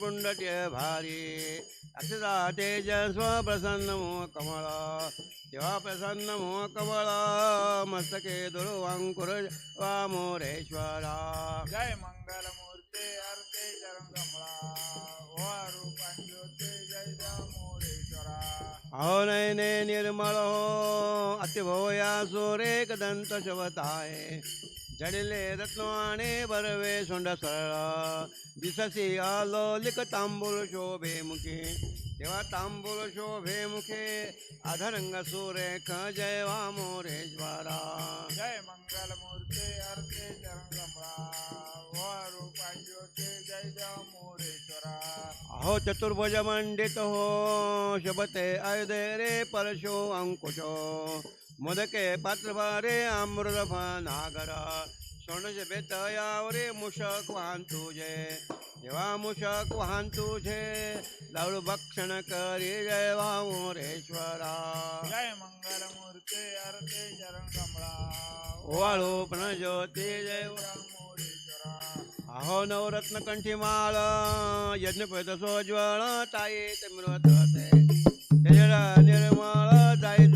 पुण्डट्य भारी। अक्षता तेज स्व प्रसन्न मोह कमळ। तेव्हा प्रसन्न मोह कमळ। मस्तके दुर्वांकुर वा मोरेश्वरा। जय मंगल मूर्ते अर्थे अहो नयने निर्मळ हो अतिभोया सोरेक दंत शवताय झडिले रत्नवाणे बरवे सोंड सरळा दिससी आलोलिक तांबूल शोभे मुखे। तेव्हा तांबूल शोभे मुखे। अधरंग सुरेख जय वा मोरेश्वरा। जय मंगल मूर्ते अर्थे चरणते जय देव मोरेश्वरा। अहो चतुर्भुज मंडित हो शबते अयदे रे परशो अंकुशो। ಮೊದಕೆ ಪತ್ರಬಾರೆ ಅಮೃತಫ ನಾಗರ. सोनज बेतयावरे मुशक वाहन तुझे देवा मुशक वाहन तुझे लाडू भक्षण करी जय वामोरेश्वरा जय मंगल मूर्ते आरते चरण कमळा ओवाळू प्रणज्योती जय वामोरेश्वरा अहो नवरत्न कंठी माळ यज्ञ पेत सोज्वळ ताई ते मृत होते निर्मळ जाई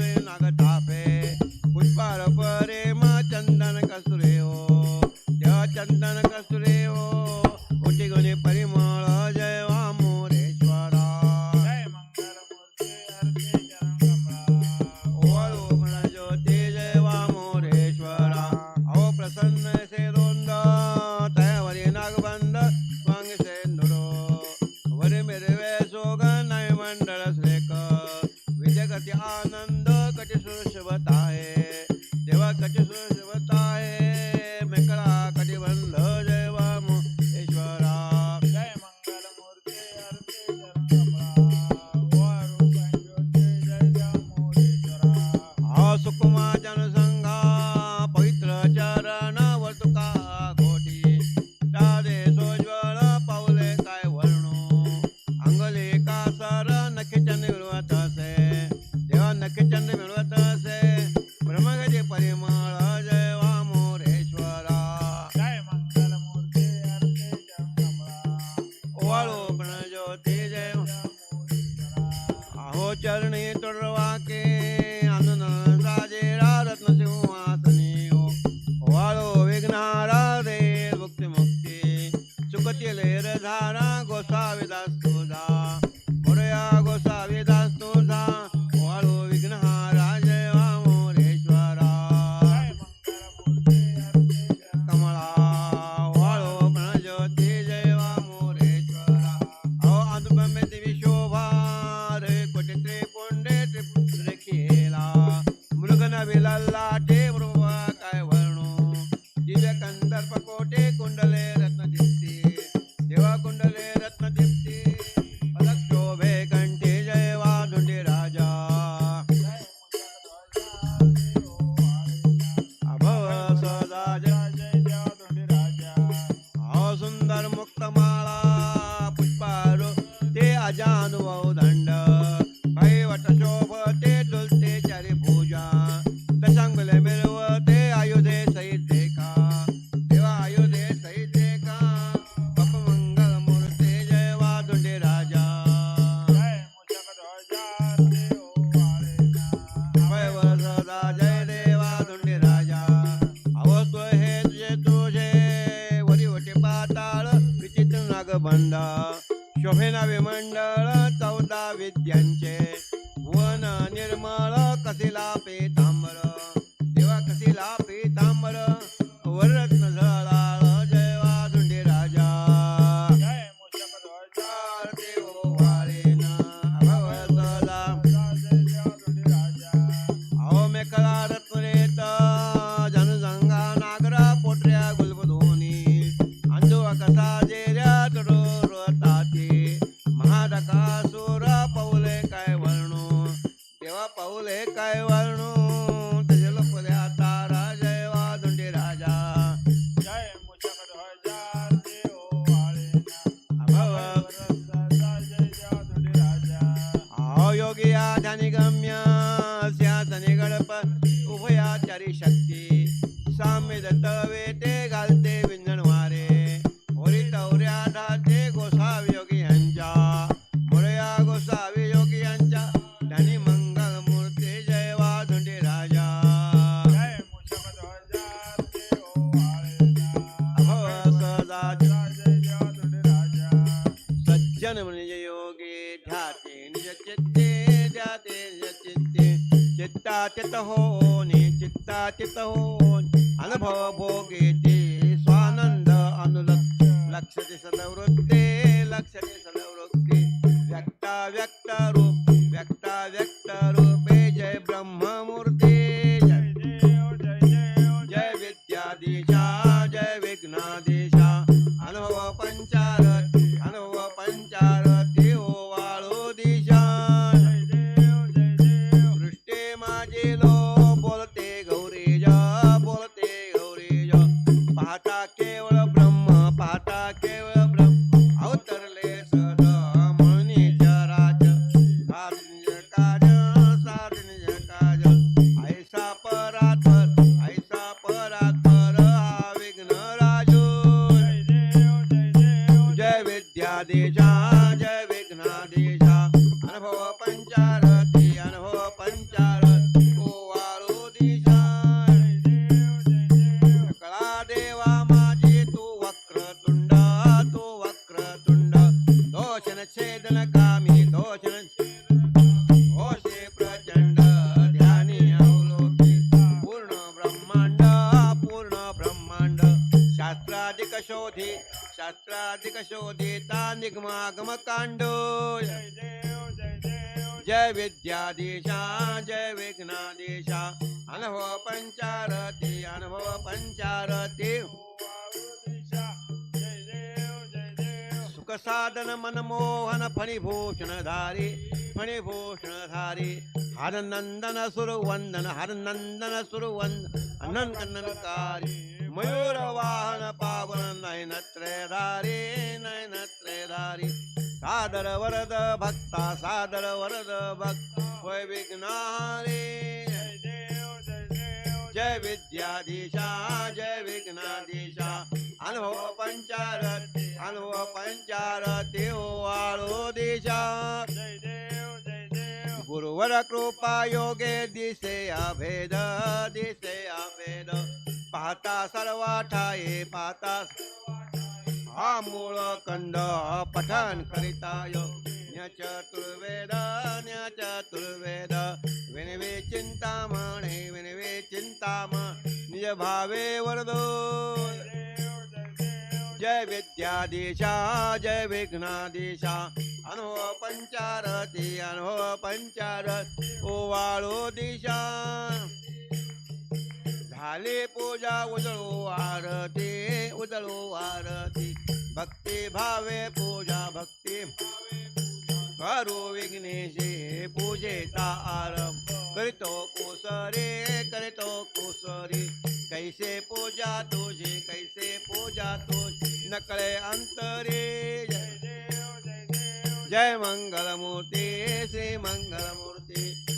Guaro. மிதக்கவேட்டே ವ್ಯಕ್ತರು शोधिता निगमागम कांड जय विद्याधीशा जय विघ्नाधीशा. अनुभव पंचारती अनुभव पंचारती. साधन मनमोहन फणिभूषणधारी फणिभूषणधारी। फणिभूषण धारी हर नंदन सुरवंदन हर नंदन सुरवंदन अनंत ननकारी मयूर वाहन पावन नयन त्रयधारी सादर वरद भक्ता सादर वरद भक्त होय विघ्नारी। जय देव जय विद्याधीशा जय विघ्नाधीशा। अनुभव पंचारती आळो दिशा जय देव जय देव। गुरुवर कृपा योगे दिसे अभेद दिसे अभेद। पाहता सर्व ठाये पाहता। हा मूळ कंद पठन करिताय। चतुर्वेद न्य चतुर्वेद। विनवे चिंतामणे विनवे चिंताम। निज भावे वरदो। जय देव जय विद्याधीशा जय विघ्नाधीशा। अनुभव पंचारती अनुभव पंचारत ओवाळो दिशा। झाले पूजा उजळो आरती उजळो आरती। भक्ती भावे पूजा भक्ती करो विघ्नेशे पूजेता आरंभ. करीतो कुसरे करीतो कुसरी. कैसे पूजा तुझे कैसे पूजा तुझे. नकळे अंतरे जय देव जय देव. जय मंगलमूर्ती श्री मंगलमूर्ती.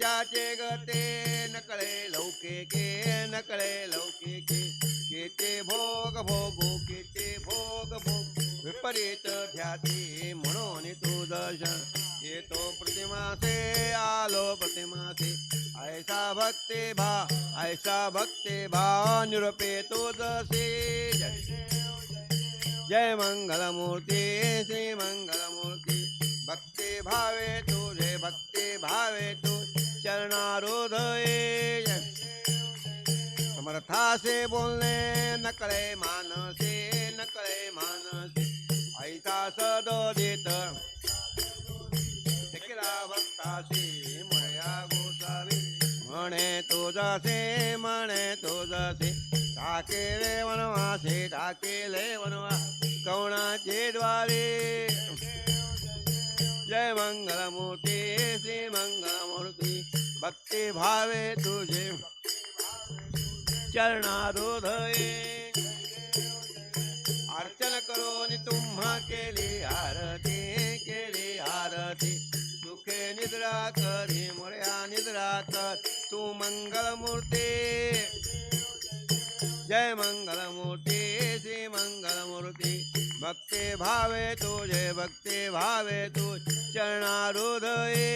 देव गते नकळे लौकिके नकळे लौकिके केते भोग भोगो केते भोग भोग. विपरीत ध्याती म्हणून तो दर्शन. येतो प्रतिमासे आलो प्रतिमासे ऐसा भक्ते भा ऐसा भक्ते भा निरुपे तो दसे जय जय मंगलमूर्ती श्री मंगलमूर्ती. भक्ती भावे तुझे भक्ती भावे तू चरणारोधये समर्थासे बोलणे नकळे मानसे नकळे मानसे। ऐसा सदोदित। देत भक्तासी म्हणया गोसावी। म्हणे तुझसे म्हणे तुझसे टाकेले वनवासे टाकेले वनवा। कवणाचे द्वारे? जय मंगलमूर्ती श्री मंगलमूर्ती। भक्ती भावे तुझे। चरणारोधये। अर्चन करून तुम्हा केली आरती केली आरती। सुखे निद्रा करी मोर्या निद्रा कर। तू मंगलमूर्ती। जय मंगलमूर्ती। भक्ती भावे तुझे भक्ती भावे तू चरणारुदये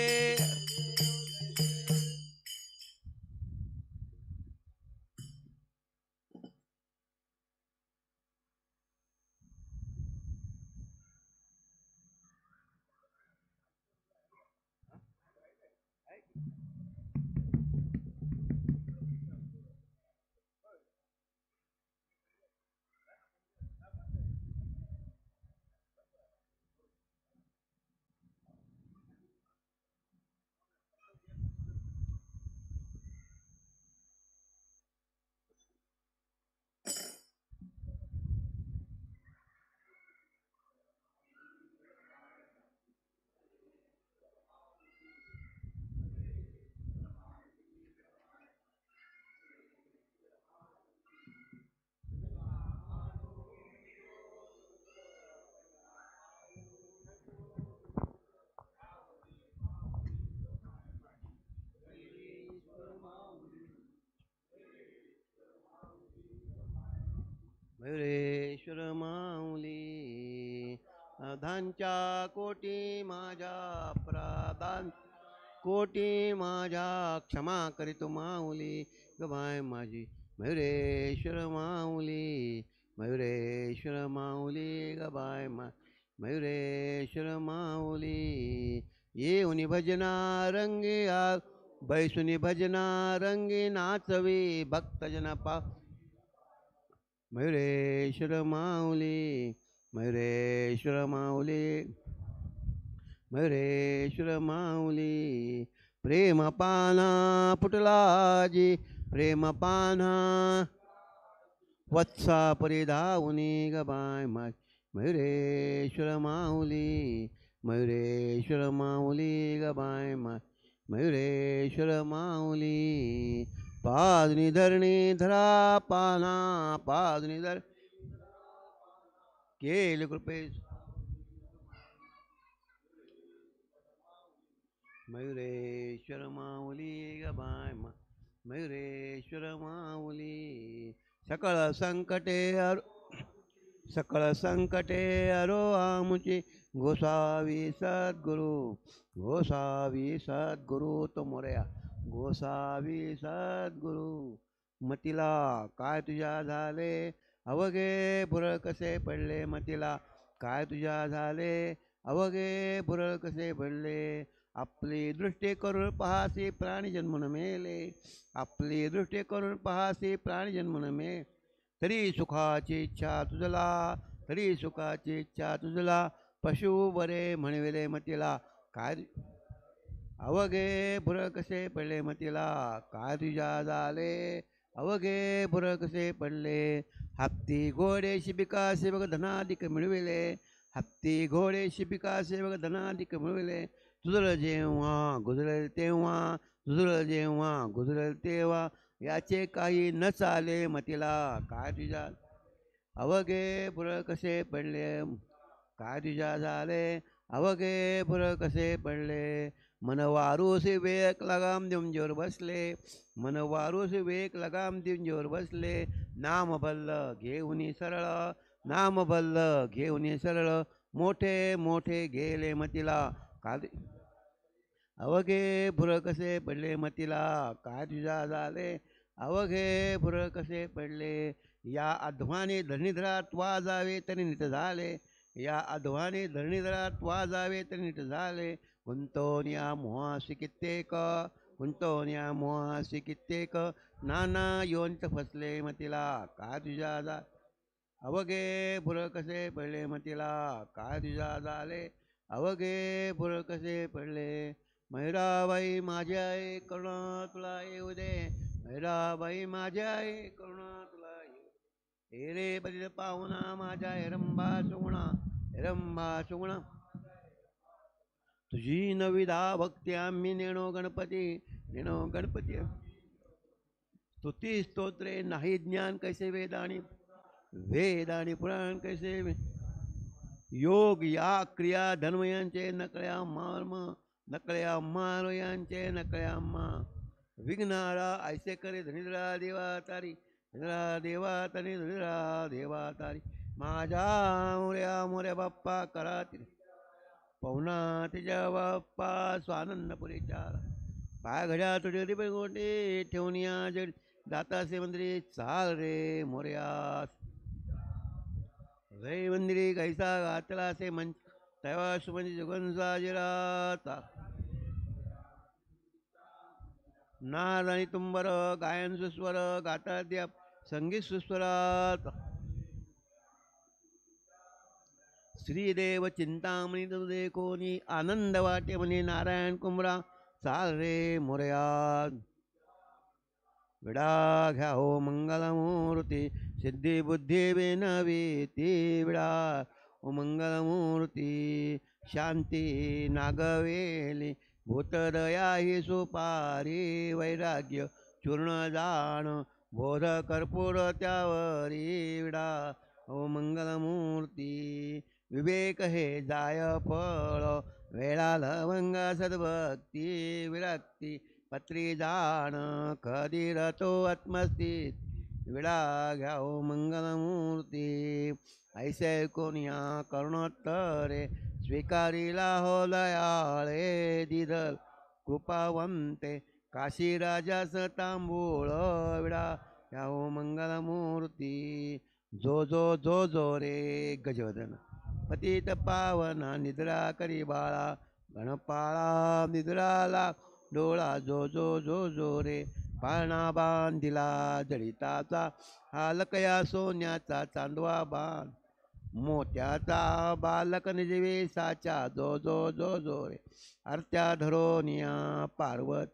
अधांच्या कोटी माझ्या अपराधां कोटी माझ्या क्षमा करीतो माऊली. गवाय माझी मयुरेश्वर माऊली मयुरेश्वर माऊली. गबाय मा मयुरेश्वर माऊली. येऊनी भजना रंगी आ बैसुनी भजना रंगी नाचवी भक्तजन पा. मयुरेश्वर माऊली मयुरेश्वर माऊली मयुरेश्वर माऊली प्रेम पाना फुटलाजी प्रेम पाना वत्सा परिधावनी गबाय माय मयुरेश्वर माऊली मयुरेश्वर माऊली गबाय माय मयुरेश्वर माऊली पादनी धरणी धरा पाना पादनी धर केले कृपे मयुरेश्वर माऊली गबाय मयुरेश्वर माऊली सकळ संकटे अर सकळ संकटे अरो आमुची गोसावी सद्गुरु गोसावी सद्गुरु तो मोरया गोसावी सद्गुरु मतीला काय तुझ्या झाले अवघे भुरळ कसे पडले मतीला? काय तुझ्या झाले? अवघे भुरळ कसे पडले? आपली दृष्टी करून पहासी प्राणी जन्मन मेले. आपली दृष्टी करून पहासी प्राणी जन्मन मे तरी सुखाची इच्छा तुझला तरी सुखाची इच्छा तुझला. पशु बरे म्हणविले मतीला. काय अवघे भुरळ कसे पडले मतीला? काय तुझ्या झाले? अवघे बुरळ कसे पडले? हप्ती घोडे शिबिका सेवक धनाधिक मिळविले. हप्ती घोडे शिबिका सेवक धनाधिक मिळविले. तुझलं जेव्हा गुजरेल तेव्हा तुझलं जेव्हा गुजरेल तेव्हा याचे काही न चाले मतीला काय तुझ्या अवघे बुरळ कसे पडले? काय तुझ्या झाले. अवघे बुरळ कसे पडले? मन वारूसे वेक लगाम देऊन जोर बसले मन वारूसे वेक लगाम देऊन जोर बसले। नाम बल्ल घेऊनी सरळ नाम बल्ल घेऊन सरळ। मोठे मोठे गेले मतीला का अवघे भुर कसे पडले मतीला काय तुझा झाले। अवघे भुर कसे पडले या अध्वाने धरणीधरात वाजावे तरी नीट झाले। या अध्वाने धरणीधरात वाजावे तरी नीट झाले। गुंतवून मोहाशी कित्येक गुंतवून मोहाशी कित्येक. नाना योंत फसले मतीला काय तुझ्या जा अवघे बुरळ कसे पडले मतीला काय तुझ्या झाले? अवघे बुरळ कसे पडले? मैराबाई माझ्या आई करुणा तुला येऊ दे. मैराबाई माझ्या आई करुणा तुला येऊ हे रे बदिल पाहुणा माझ्या हिरंबा सुगुणा हिरंबा सुगुणा. तुझी नविदा भक्ती आम्ही नेणो गणपती नेणो गणपती. स्तुती स्तोत्रे नाही ज्ञान कैसे वेदानी वेद आणि पुराण कैसे वे- योग या क्रिया धर्म यांचे नकळ्या मार्म नकळ्या मार यांचे नकळ्या मा विघ्नारा ऐसे करे धनिद्रा देवा तारी धनिद्रा देवा तारी धनिद्रा देवा तारी. माझ्या मोऱ्या मोऱ्या बाप्पा करा पवना तिच्या बाप्पा स्वानंदपुरी चार. पाय घड्या तुझे रिपे गोटे ठेवून या जड दातासे मंदिरे चाल रे मोर्यास. रे मंदिरे कैसा गातला से मंच. तेव्हा सुमंजी जुगनचा जिराता नाद आणि तुंबर गायन सुस्वर गाताद्या संगीत सुस्वरात श्रीदेव चिंतामणी तुझे कोणी आनंद वाटे म्हणे नारायण कुंभरा चाल रे मोरया विडा घ्या हो मंगलमूर्ती सिद्धी बुद्धी बेनवी ती विडा ओ मंगलमूर्ती शांती नागवेली भूतदया ही सुपारी वैराग्य चूर्ण जाण बोध कर्पूर त्यावरी विडा ओ मंगलमूर्ती विवेक हे जाय फळ वेळा लवंग सद्भक्ती विरक्ती पत्री जाण कधी रतो आत्मस्थित विडा घ्याओ मंगलमूर्ती ऐसे कोणिया कर्णोत्तरे स्वीकारिला हो दयाळे दिदल कृपावंते काशीराजास तांबूळ विडा घ्याओ मंगलमूर्ती जो जो जो जो रे गजवदन. पतित पावना निद्रा करी बाळा. गणपाळा निद्राला डोळा जो जो जो जो रे. पाळणा बांधिला जडिताचा हालकया सोन्याचा चांदवा बांध मोत्याचा बालक निजवेसाच्या जो जो जो जो रे. आरत्या धरोनिया पार्वत.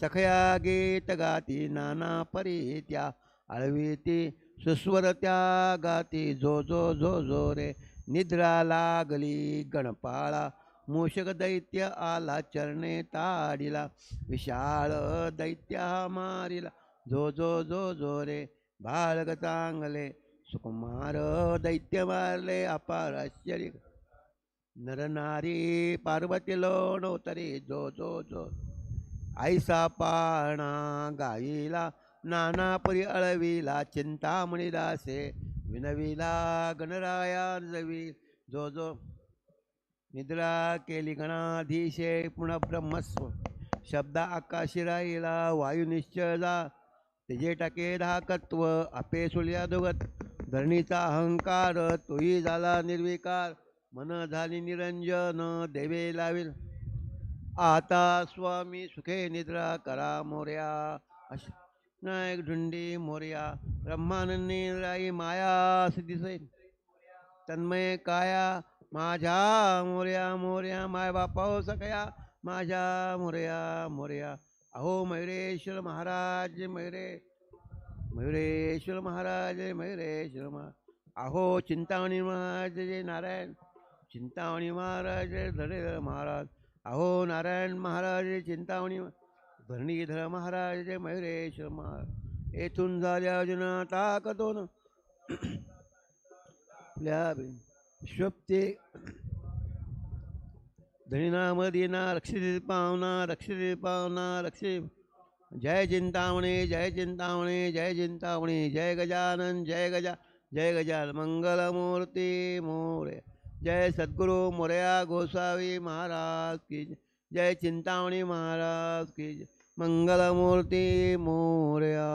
सखया गीत गाती नाना परी त्या आळवीती सुस्वर त्या गाती जो जो जो जो रे. निद्रा लागली गणपाळा. मूषक दैत्य आला चरणे ताडिला. विशाळ दैत्य मारिला. जो जो जो जो रे बाळग चांगले. सुकुमार दैत्य मारले अपार आश्चर्य. नरनारी पार्वती लोणवतरी जो जो जो. आईसा पाणा गाईला नाना परी अळविला चिंतामणी दासे विनविला गणराया जवी. जो जो निद्रा केली गणाधीशे पुनः ब्रह्मस्व. शब्द आकाशी राहिला वायू निश्चला तेजे टाके धाकत्व आपे सुल्या दोगत धरणीचा अहंकार तोही झाला निर्विकार. मन झाली निरंजन देवे लाविल. आता स्वामी सुखे निद्रा करा मोर्या. अश नायक ढुंडी मोर्या. ब्रह्मानंदी राई माया असे दिसे तन्मय काया माझ्या मोर्या मोर्या माय बापा हो सकया माझ्या मोर्या मोर्या. अहो मयुरेश्वर महाराज मयुरे मयुरेश्वर महाराज मयुरेश्वर महा अहो चिंतामणी महाराज जय नारायण. चिंतामणी महाराज धरेधर महाराज. अहो नारायण महाराज चिंतामणी धरणीधर महाराज जय मयुरेश्वर महाराज. येथून झाल्या अर्जुन ताकदोन आपल्या स्वप्ते धनिनाम दीना रक्षित पावना रक्षित पावना रक्षित जय चिंतामणे जय चिंतामणे जय चिंतामणे जय गजानन जय गजा जय गजान मंगलमूर्ती मोरे जय सद्गुरु मोरया गोसावी महाराज की जय. जय चिंतामणी महाराज की जय. मंगलमूर्ती मोर्या।